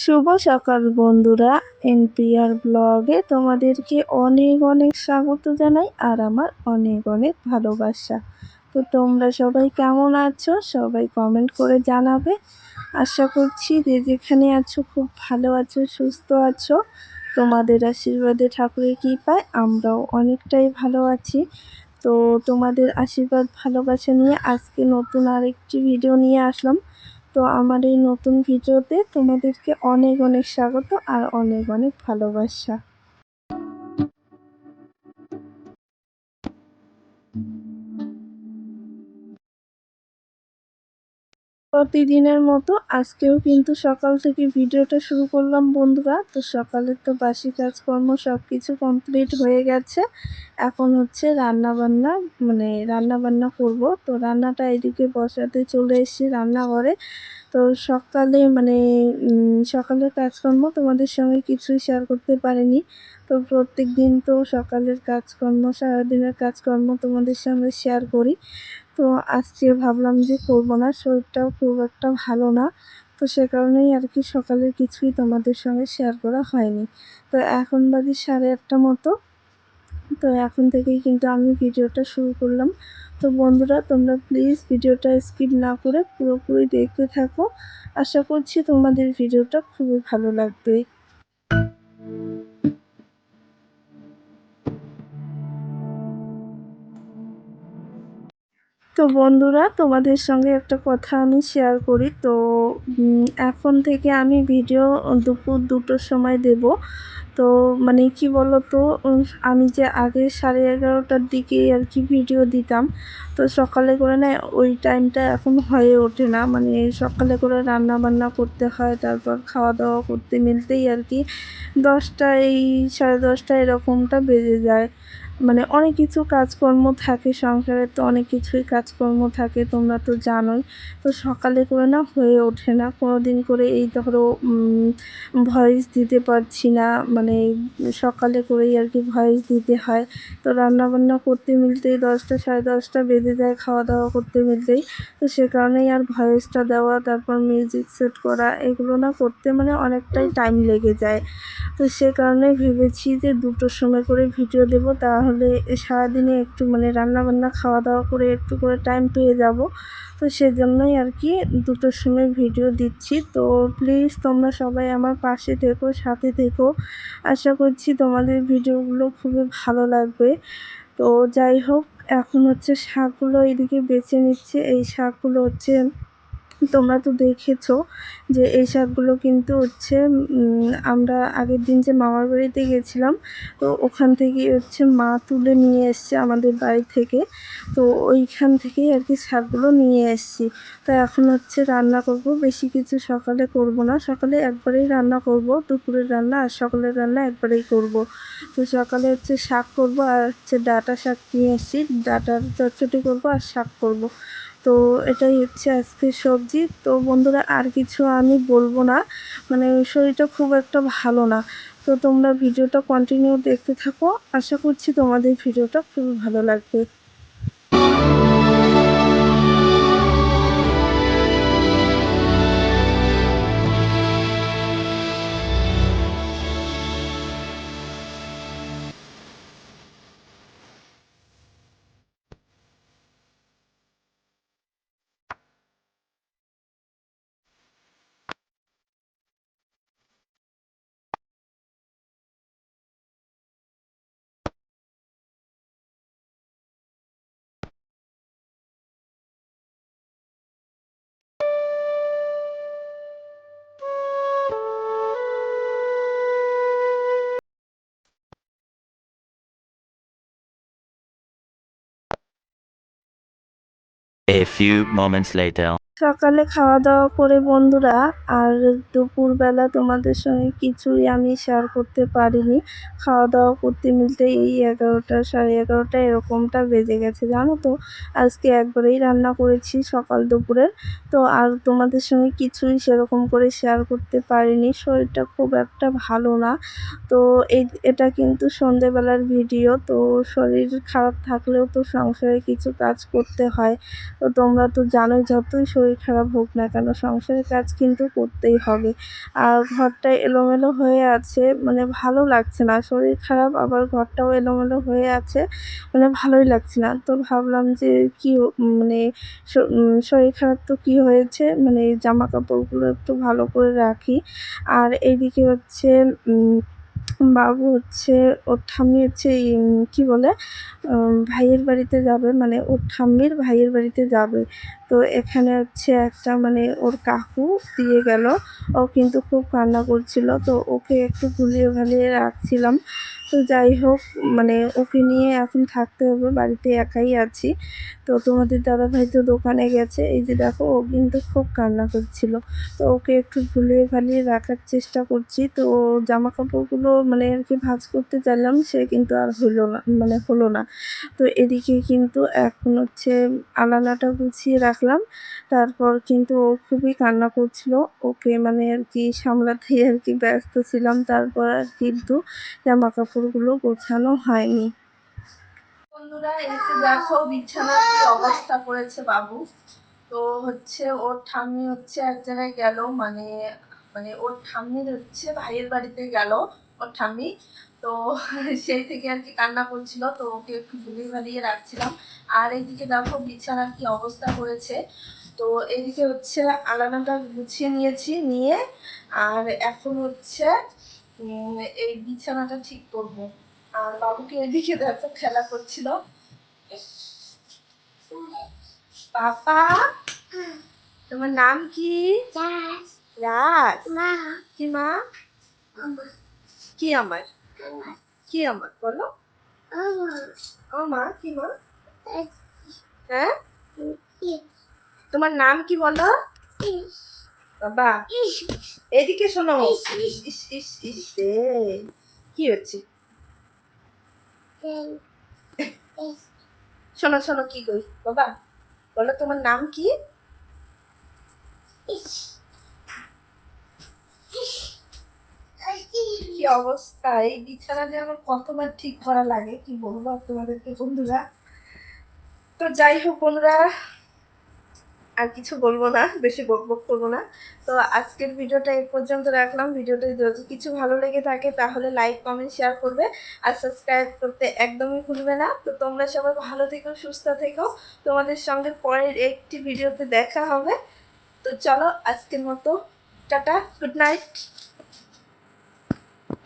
শুভ সকাল বন্ধুরা, এনপিআর ব্লগে তোমাদেরকে অনেক অনেক স্বাগত জানাই আর আমার অনেক অনেক ভালোবাসা। তো তোমরা সবাই কেমন আছো? সবাই কমেন্ট করে জানাবে। আশা করছি যে যেখানে আছো খুব ভালো আছো, সুস্থ আছো। তোমাদের আশীর্বাদে ঠাকুরের কী পায় আমরাও অনেকটাই ভালো আছি। তো তোমাদের আশীর্বাদ ভালোবাসা নিয়ে আজকে নতুন আরেকটি ভিডিও নিয়ে আসলাম। তো আমার এই নতুন ভিডিওতে তোমাদেরকে অনেক অনেক স্বাগত আর অনেক অনেক ভালোবাসা। প্রতিদিনের মতো আজকেও কিন্তু সকাল থেকে ভিডিওটা শুরু করলাম বন্ধুরা। তো সকালের তো বাসি কাজকর্ম সব কিছু কমপ্লিট হয়ে গেছে। এখন হচ্ছে রান্না বান্না মানে রান্না বান্না করব। তো রান্নাটা এদিকে বসাতে চলে এসেছি রান্নাঘরে। তো সকালে মানে সকালের কাজকর্ম তোমাদের সঙ্গে কিছুই শেয়ার করতে পারিনি। তো প্রত্যেক দিন তো সকালের কাজকর্ম, সারাদিনের কাজকর্ম তোমাদের সঙ্গে শেয়ার করি। তো আজকে ভাবলাম যে করব না, শরীরটাও খুব একটা ভালো না। তো সে কারণেই আর কি সকালের কিছুই তোমাদের সঙ্গে শেয়ার করা হয়নি। তো এখন বাজে সাড়ে আটটা মতো। তো এখন থেকেই কিন্তু আমি ভিডিওটা শুরু করলাম। তো বন্ধুরা, তোমরা প্লিজ ভিডিওটা স্কিপ না করে পুরোপুরি দেখতে থাকো। আশা করছি তোমাদের ভিডিওটা খুবই ভালো লাগবে। তো বন্ধুরা, তোমাদের সঙ্গে একটা কথা আমি শেয়ার করি। তো এখন থেকে আমি ভিডিও দুপুর দুটোর সময় দেব। তো মানে কি বলতো আমি যে আগে সাড়ে এগারোটার দিকে আর কি ভিডিও দিতাম, তো সকালে করে না ওই টাইমটা এখন হয়ে ওঠে না। মানে সকালে করে রান্না বান্না করতে হয়, তারপর খাওয়া দাওয়া করতে মিলতেই আর কি দশটা এই সাড়ে দশটা এরকমটা বেজে যায়। মানে অনেক কিছু কাজকর্ম থাকে সংসারে, তো অনেক কিছুই কাজকর্ম থাকে, তোমরা তো জানোই। তো সকালে করে না হয়ে ওঠে না। কোনো দিন করে এই ধরো ভয়েস দিতে পারছি না। মানে সকালে করেই আর কি ভয়েস দিতে হয়। তো রান্নাবান্না করতে মিলতেই দশটা সাড়ে দশটা বেজে যায়, খাওয়া দাওয়া করতে মিলতেই। তো সে কারণেই আর ভয়েসটা দেওয়া, তারপর মিউজিক সেট করা, এগুলো না করতে মানে অনেকটাই টাইম লেগে যায়। তো সে কারণে ভেবেছি যে দুটোর সময় করে ভিডিও দেবো, তাহলে সারাদিনে একটু মানে রান্নাবান্না খাওয়া দাওয়া করে একটু করে টাইম পেয়ে যাব। তো সেজন্যই আর কি দুটোর সময় ভিডিও দিচ্ছি। তো প্লিজ তোমরা সবাই আমার পাশে থেকো, সাথে থেকো। আশা করছি তোমাদের ভিডিওগুলো খুবই ভালো লাগবে। তো যাই হোক, এখন হচ্ছে শাকগুলো এদিকে বেছে নিচ্ছে। এই শাকগুলো হচ্ছে তোমরা তো দেখেছ যে এই শাকগুলো কিন্তু হচ্ছে আমরা আগের দিন যে মামার বাড়িতে গেছিলাম, তো ওখান থেকে হচ্ছে মা তুলে নিয়ে এসছে আমাদের বাড়ি থেকে। তো ওইখান থেকেই আর কি শাকগুলো নিয়ে এসছি। তো এখন হচ্ছে রান্না করব, বেশি কিছু সকালে করব না। সকালে একবারেই রান্না করব, দুপুরের রান্না আর সকালের রান্না একবারেই করব। তো সকালে হচ্ছে শাক করব আর হচ্ছে ডাটা শাক নিয়ে এসেছি। ডাটার চটচটি করব আর শাক করব। তো এটাই হচ্ছে আজকের সবজি। তো বন্ধুরা, আর কিছু আমি বলব না। মানে শরীরটা খুব একটা ভালো না। তো তোমরা ভিডিওটা কন্টিনিউ দেখতে থাকো। আশা করছি তোমাদের ভিডিওটা খুবই ভালো লাগবে। A few moments later. সকালে খাওয়া দাওয়া করে বন্ধুরা, আর দুপুরবেলা তোমাদের সঙ্গে কিছুই আমি শেয়ার করতে পারিনি। খাওয়া দাওয়া করতে মিলতে এই এগারোটা, সাড়ে এগারোটা এরকমটা বেজে গেছে, জানো তো? আজকে একবারেই রান্না করেছি সকাল দুপুরের। তো আর তোমাদের সঙ্গে কিছুই সেরকম করে শেয়ার করতে পারিনি। শরীরটা খুব একটা ভালো না। তো এই, এটা কিন্তু সন্ধেবেলার ভিডিও, তো শরীর খারাপ থাকলেও তো সংসারে কিছু কাজ করতে হয়। তো তোমরা তো জানোই যতই শরীর শরীর খারাপ হোক না কেন, সংসারের কাজ কিন্তু করতেই হবে। আর ঘরটা এলোমেলো হয়ে আছে মানে ভালো লাগছে না। শরীর খারাপ, আবার ঘরটাও এলোমেলো হয়ে আছে মানে ভালোই লাগছে না। তো ভাবলাম যে কী মানে শরীর খারাপ তো কী হয়েছে? মানে জামা কাপড়গুলো একটু ভালো করে রাখি। আর এইদিকে হচ্ছে বাবু হচ্ছে, ওর ঠাম্মি হচ্ছে কী বলে ভাইয়ের বাড়িতে যাবে মানে ওর ঠাম্মির ভাইয়ের বাড়িতে যাবে। তো এখানে হচ্ছে একটা মানে ওর কাকু দিয়ে গেল। ও কিন্তু খুব কান্না করছিল। তো ওকে একটু ভুলিয়ে ভালিয়ে রাখছিলাম। তো যাই হোক মানে ওকে নিয়ে এখন থাকতে হবে, বাড়িতে একাই আছি। তো তোমাদের দাদাভাই তো দোকানে গেছে, এই যে দেখো ও কিন্তু খুব কান্না করছিল। তো ওকে একটু ভুলিয়ে ভালিয়ে রাখার চেষ্টা করছি। তো জামা কাপড়গুলো মানে আর কি ভাঁজ করতে চাইলাম, সে কিন্তু আর হলো না মানে হলো না। তো এদিকে কিন্তু এখন হচ্ছে আলানাটা গুছিয়ে রাখলাম। তারপর কিন্তু ও খুবই কান্না করছিল। ওকে মানে আর কি সামলাতেই আর কি ব্যস্ত ছিলাম। তারপর আর কিন্তু জামা কাপড়গুলো গোছানো হয়নি। বন্ধুরা এসে দেখো, বিছানার কি অবস্থা করেছে বাবু। তো হচ্ছে ওর ঠাম্মি হচ্ছে এক জায়গায় গেল মানে মানে ওর ঠাম্মির হচ্ছে ভাইয়ের বাড়িতে গেল, ওর ঠাম্মি। তো সেই থেকে আর কি কান্না করছিল, তো ওকে একটু ভুলিয়ে ভালিয়ে রাখছিলাম। আর এইদিকে দেখো, বিছানার কি অবস্থা করেছে। তো এইদিকে হচ্ছে আলানাটা গুছিয়ে নিয়েছি, নিয়ে আর এখন হচ্ছে এই বিছানাটা ঠিক করব। আর বাবুকে এদিকে দেখো খেলা করছিল। পাপা তোমার নাম কি? রাজ। কি মা? কি আমার? কি আমার? বলো। ও মা কি মা? হ্যাঁ? তোমার নাম কি বলো? বাবা। এদিকে শোনো। কি হচ্ছে? শোনো শোনো কি কই বাবা বলো তোমার নাম কি? কি অবস্থা? এই বিছানা যে আমার কতবার ঠিক করা লাগে কি বলব তোমাদেরকে বন্ধুরা? তো যাই হোক বন্ধুরা আর কিছু বলব না, বেশি বক বক করব না। তো আজকের ভিডিওটা এ পর্যন্ত রাখলাম। ভিডিওটা যদি কিছু ভালো লেগে থাকে তাহলে লাইক কমেন্ট শেয়ার করবে আর সাবস্ক্রাইব করতে একদমই ভুলবে না। তো তোমরা সবাই ভালো থেকো, সুস্থ থেকো। তোমাদের সঙ্গে পরের একটি ভিডিওতে দেখা হবে। তো চলো আজকের মতো, টাটা গুড নাইট